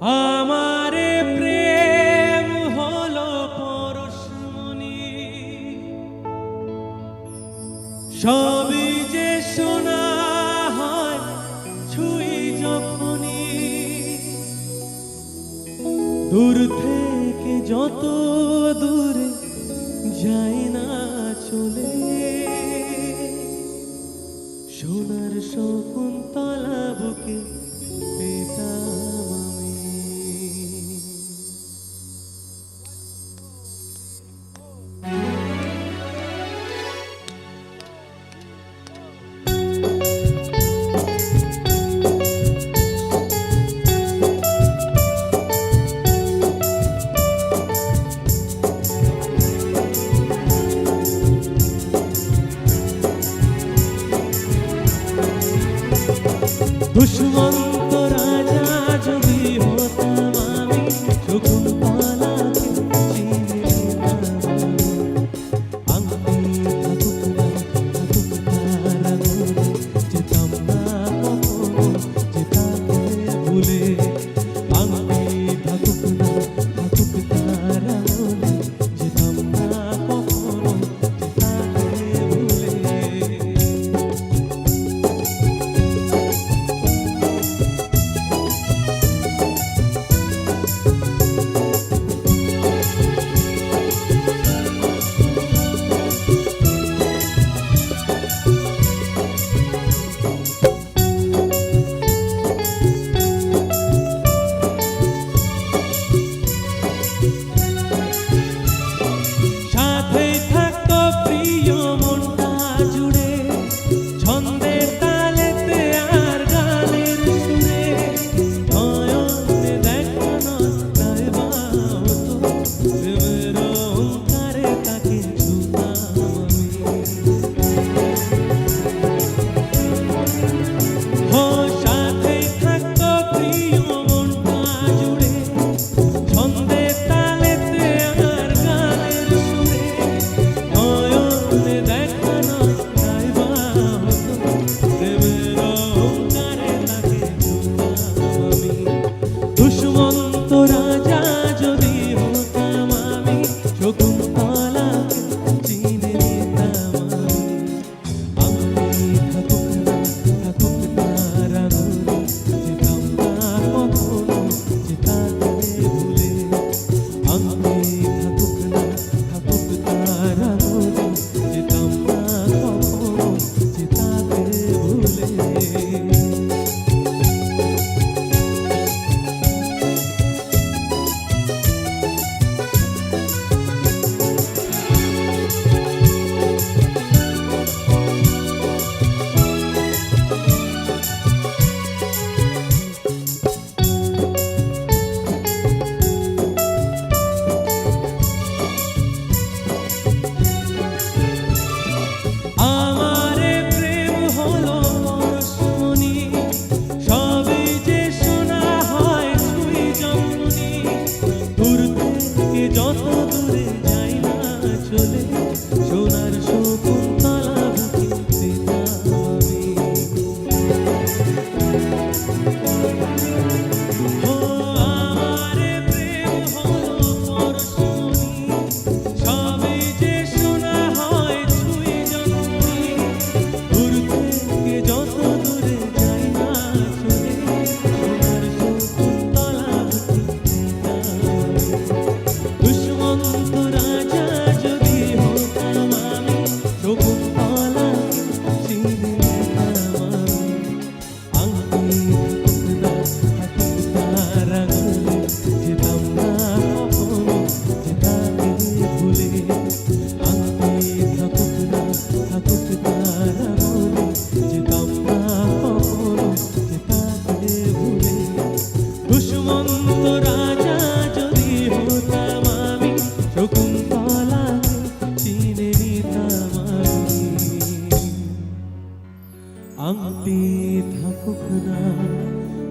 আমারে প্রেম হলো পরশমণি সবই যে শোনা হয় ছুই যখনই। দূর থেকে যত দূরে যাই না চলে। সোনার শকুন্তলা বুকে Düşman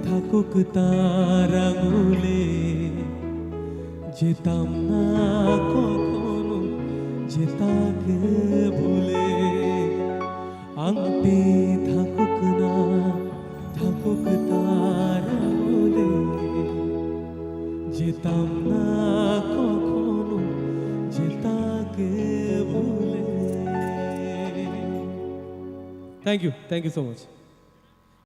থাকুক তার আঙুলে। যেতাম না কখনো যে তাকে ভুলে। আংটি থাকুক না, থাকুক তার আঙুলে। যেতাম না কখনো যে তাকে ভুলে। Thank you thank you so much